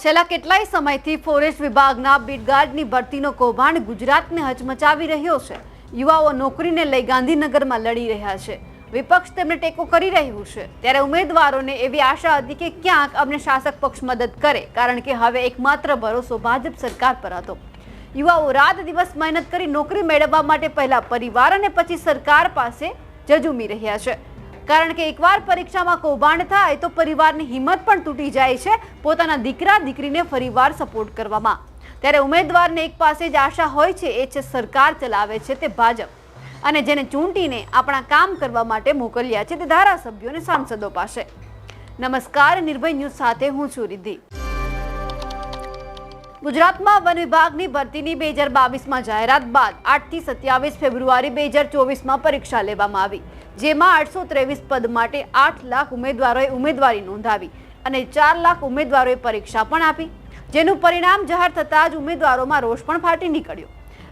છેલ્લા કેટલાય સમયથી ફોરેસ્ટ વિભાગના બીટગાર્ડની ભરતીનો કૌભાંડ ગુજરાતને હચમચાવી રહ્યો છે. યુવાઓ નોકરીને લઈ ગાંધીનગરમાં લડી રહ્યા છે. વિપક્ષ તેમને ટેકો કરી રહ્યું છે. ત્યારે ઉમેદવારોને એવી આશા હતી કે ક્યાંક અમને શાસક પક્ષ મદદ કરે, કારણ કે હવે એકમાત્ર ભરોસો ભાજપ સરકાર પર હતો. યુવાઓ રાત દિવસ મહેનત કરી નોકરી મેળવવા માટે પહેલા પરિવાર અને પછી સરકાર પાસે જજુમી રહ્યા છે. કારણ કે એકવાર પરીક્ષામાં કૌભાંડ થાય તો પરિવારની હિંમત પણ તૂટી જાય છે. પોતાના દીકરા, દીકરીને ફરીવાર સપોર્ટ કરવામાં. ત્યારે ઉમેદવારને એક પાસે જ આશા હોય છે, એ છે સરકાર ચલાવે છે તે ભાજપ. અને જેને ચૂંટીને આપણા કામ કરવા માટે મોકલ્યા છે તે ધારાસભ્યો અને સાંસદો પાસે. નમસ્કાર, નિર્ભય ન્યૂઝ સાથે હું છું રિદ્ધિ. ગુજરાતમાં વન વિભાગની ભરતીની બે હજાર બાવીસમાં જાહેરાત બાદ આઠથી સત્યાવીસ ફેબ્રુઆરી બે હજાર ચોવીસમાં પરીક્ષા લેવામાં આવી, જેમાં આઠસો ત્રેવીસ પદ માટે આઠ લાખ ઉમેદવારોએ ઉમેદવારી નોંધાવી અને ચાર લાખ ઉમેદવારોએ પરીક્ષા પણ આપી, જેનું પરિણામ જાહેર થતાં જ ઉમેદવારોમાં રોષ પણ ફાટી નીકળ્યો.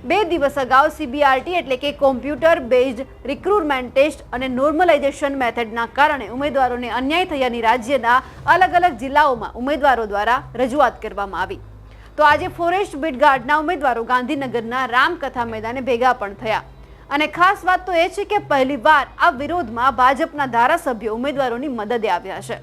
બે દિવસ અગાઉ સીબીઆરટી એટલે કે કોમ્પ્યુટર બેઝડ રિક્રુટમેન્ટ ટેસ્ટ અને નોર્મલાઇઝેશન મેથડના કારણે ઉમેદવારોને અન્યાય થયાની રાજ્યના અલગ અલગ જિલ્લાઓમાં ઉમેદવારો દ્વારા રજૂઆત કરવામાં આવી. તો આજે ફોરેસ્ટ બીટગાર્ડના ઉમેદવારો ગાંધીનગરના રામકથા મેદાને ભેગા પણ થયા. અને ખાસ વાત તો એ છે કે પહેલીવાર આ વિરોધમાં ભાજપના ધારાસભ્યો ઉમેદવારોની મદદે આવ્યા છે.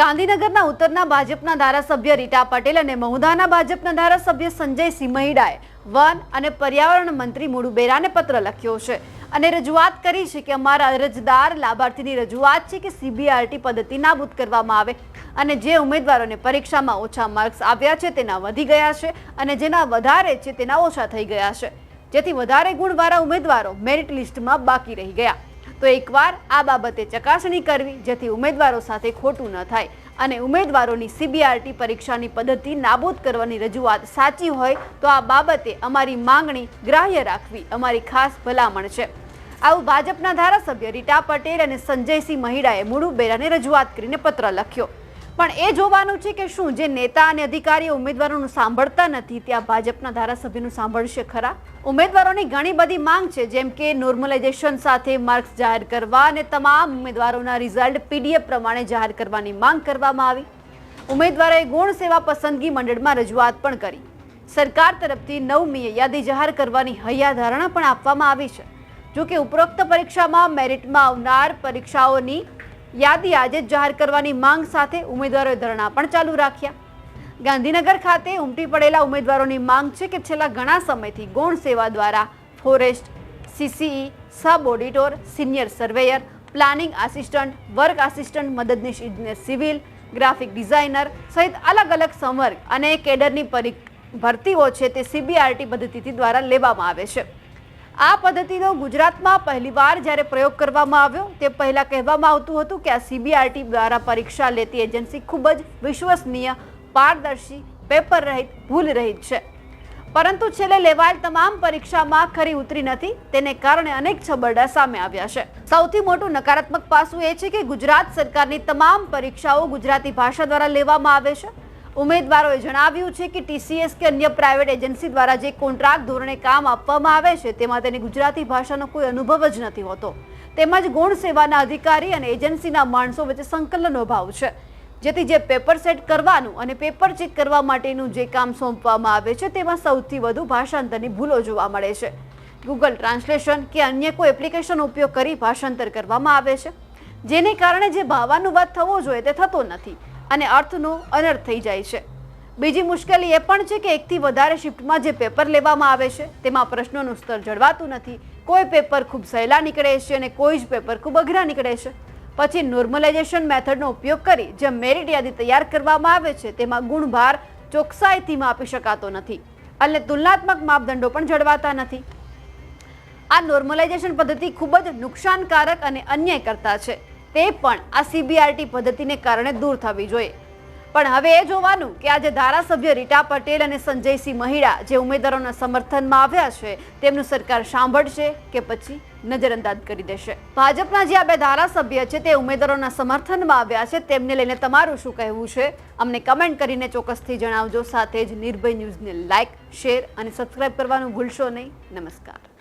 ગાંધીનગરના ઉત્તરના ભાજપના ધારાસભ્ય રીટા પટેલ અને મહુધાના ભાજપના ધારાસભ્ય સંજય સિંહઈડાએ વન અને પર્યાવરણ મંત્રી મુડુ બેરાને પત્ર લખ્યો છે. અને રજૂઆત કરી છે કે અમારા અરજદાર લાભાર્થીની રજૂઆત છે કે સીબીઆરટી પદ્ધતિ નાબૂદ કરવામાં આવે અને જે ઉમેદવારોને પરીક્ષામાં ઓછા માર્ક્સ આવ્યા છે, તેના વધી ગયા છે અને જેના વધારે છે, તેના ઓછા થઈ ગયા છે. જેથી વધારે ગુણવાળા ઉમેદવારો મેરિટ લિસ્ટમાં બાકી રહી ગયા. તો એકવાર આ બાબતે ચકાસણી કરવી, જેથી ઉમેદવારો સાથે ખોટું ન થાય અને ઉમેદવારોની સીબીઆરટી પરીક્ષાની પદ્ધતિ નાબૂદ કરવાની રજૂઆત સાચી હોય, તો આ બાબતે અમારી માંગણી ગ્રાહ્ય રાખવી અમારી ખાસ ભલામણ છે. આવું ભાજપના ધારાસભ્ય રીટા પટેલ અને સંજયસિંહ મહિડાએ મૂળુ બેરાને રજૂઆત કરીને પત્ર લખ્યો. પણ એ જોવાનું છે કે શું? જે નેતા અને અધિકારીઓ ઉમેદવારોનું સાંભળતા નથી, ત્યાં ભાજપના ધારાસભ્યનું સાંભળશે ખરા? ઉમેદવારોની ઘણી બધી માંગ છે, જેમ કે નોર્મલાઇઝેશન સાથે માર્ક્સ જાહેર કરવા અને તમામ ઉમેદવારોના રિઝલ્ટ પીડીએફ પ્રમાણે જાહેર કરવાની માંગ કરવામાં આવી. ઉમેદવારોએ ગુણ સેવા પસંદગી મંડળમાં રજૂઆત પણ કરી. સરકાર તરફથી નવમીએ યાદી જાહેર કરવાની હૈયાધારણા પણ આપવામાં આવી છે. જો કે ઉપરોક્ત પરીક્ષામાં મેરિટમાં આવનાર પરીક્ષાઓની યાદી આજે જાહેર કરવાની માંગ સાથે ઉમેદવારોએ ધરણા પણ ચાલુ રાખ્યા. ગાંધીનગર ખાતે ઉમટી પડેલા ઉમેદવારોની માંગ છે કે છેલ્લા ઘણા સમયથી ગૌણ સેવા દ્વારા forest, CCE, sub auditor, senior surveyor, planning assistant, work assistant, મદદનીશ ઇજનેર સિવિલ, ગ્રાફિક ડિઝાઇનર સહિત અલગ અલગ સંવર્ગ અને કેડરની ભરતીઓ છે તે સીબીઆરટી પદ્ધતિથી દ્વારા લેવામાં આવે છે. આ પદ્ધતિનો ગુજરાતમાં પહેલીવાર જ્યારે પ્રયોગ કરવામાં આવ્યો, તે પહેલાં કહેવામાં આવતું હતું કે આ સીબીઆરટી દ્વારા પરીક્ષા લેતી એજન્સી ખૂબ જ વિશ્વસનીય, પારદર્શી પેપર રહિત ભૂલ રહિત છે. પરંતુ છેલ્લે લેવાયેલ તમામ પરીક્ષામાં ખરી ઉતરી નથી, તેને કારણે અનેક છબરડા સામે આવ્યા છે. સૌથી મોટું નકારાત્મક પાસું એ છે કે ગુજરાત સરકારની તમામ પરીક્ષાઓ ગુજરાતી ભાષા દ્વારા લેવામાં આવે છે. ઉમેદવારોએ જણાવ્યું છે કે ટીસીએસ કે અન્ય પ્રાઇવેટ એજન્સી દ્વારા જે કોન્ટ્રાક્ટ ધોરણે કામ આપવામાં આવે છે, તેમાં તેને ગુજરાતી ભાષાનો કોઈ અનુભવ જ નથી હોતો. તેમજ ગુણ સેવાના અધિકારી અને એજન્સીના માણસો વચ્ચે સંકલનનો ભાવ છે, જેથી જે પેપર સેટ કરવાનું અને પેપર ચેક કરવા માટેનું જે કામ સોંપવામાં આવે છે, તેમાં સૌથી વધુ ભાષાંતરની ભૂલો જોવા મળે છે. ગૂગલ ટ્રાન્સલેશન કે અન્ય કોઈ એપ્લિકેશનનો ઉપયોગ કરી ભાષાંતર કરવામાં આવે છે, જેને કારણે જે ભાવાનુવાદ થવો જોઈએ તે થતો નથી. અને અર્થનો અનર્થ થઈ જાય છે. બીજી મુશ્કેલી એ પણ છે કે એકથી વધારે શિફ્ટમાં જે પેપર લેવામાં આવે છે, તેમાં પ્રશ્નોનું સ્તર જળવાતું નથી. કોઈ પેપર ખૂબ સહેલા નીકળે છે અને કોઈ જ પેપર ખૂબ અઘરા નીકળે છે. પછી નોર્મલાઇઝેશન મેથડનો ઉપયોગ કરી જે મેરિટ યાદી તૈયાર કરવામાં આવે છે, તેમાં ગુણભાર ચોકસાઈથી માપી શકાતો નથી અને તુલનાત્મક માપદંડો પણ જળવાતા નથી. આ નોર્મલાઇઝેશન પદ્ધતિ ખૂબ જ નુકસાનકારક અને અન્યાય કરતા છે. તે પણ આ સીબીઆરટી પદ્ધતિને કારણે દૂર થવી જોઈએ. પણ હવે એ જોવાનું કે આજે ધારાસભ્ય રીટા પટેલ અને સંજયસિંહ મહિડા જે ઉમેદવારોના સમર્થનમાં આવ્યા છે, તેમનું સરકાર સાંભળશે કે પછી નજરઅંદાજ કરી દેશે. ભાજપના જે આ બે ધારાસભ્ય છે, તે ઉમેદવારોના સમર્થનમાં આવ્યા છે, તેમને લઈને તમારું શું કહેવું છે? અમને કમેન્ટ કરીને ચોક્કસથી જણાવજો. સાથે જ નિર્ભય ન્યૂઝને લાઇક શેર અને સબસ્ક્રાઇબ કરવાનું ભૂલશો નહીં. નમસ્કાર.